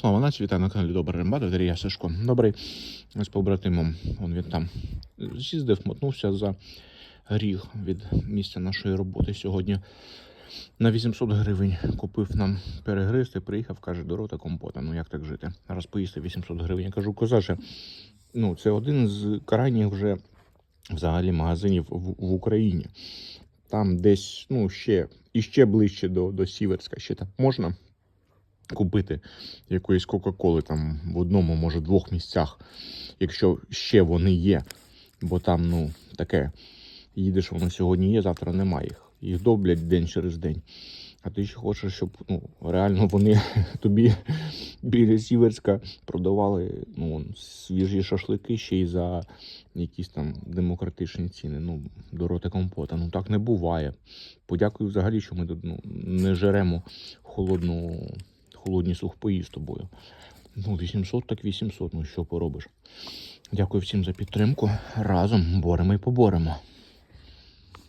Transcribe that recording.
Слава нації, вітаю на каналі Добрий Рембат, я Сашко. Добрий з побратимом. Он він там з'їздив, мотнувся за гріх від місця нашої роботи сьогодні. На 800 гривень купив нам перегристи, приїхав, каже, до рота компота. Ну як так жити? Раз поїсти 800 гривень. Я кажу, козаче, ну це один з крайніх вже взагалі магазинів в, в Україні. Там десь, ну, ще і ще ближче до, до Сіверська, ще там можна купити якоїсь Кока-Коли там в одному, може, двох місцях, якщо ще вони є. Бо там, ну, таке, їдеш, воно сьогодні є, завтра немає їх. Їх доблять день через день. А ти ще хочеш, щоб ну, реально вони тобі біля Сіверська продавали ну, свіжі шашлики ще й за якісь там демократичні ціни. Ну, до рота компота. Ну так не буває. Подякую взагалі, що ми ну, не жеремо холодну, холодні сухпої з тобою. Ну, 800 так 800, ну що поробиш. Дякую всім за підтримку. Разом боремо і поборемо.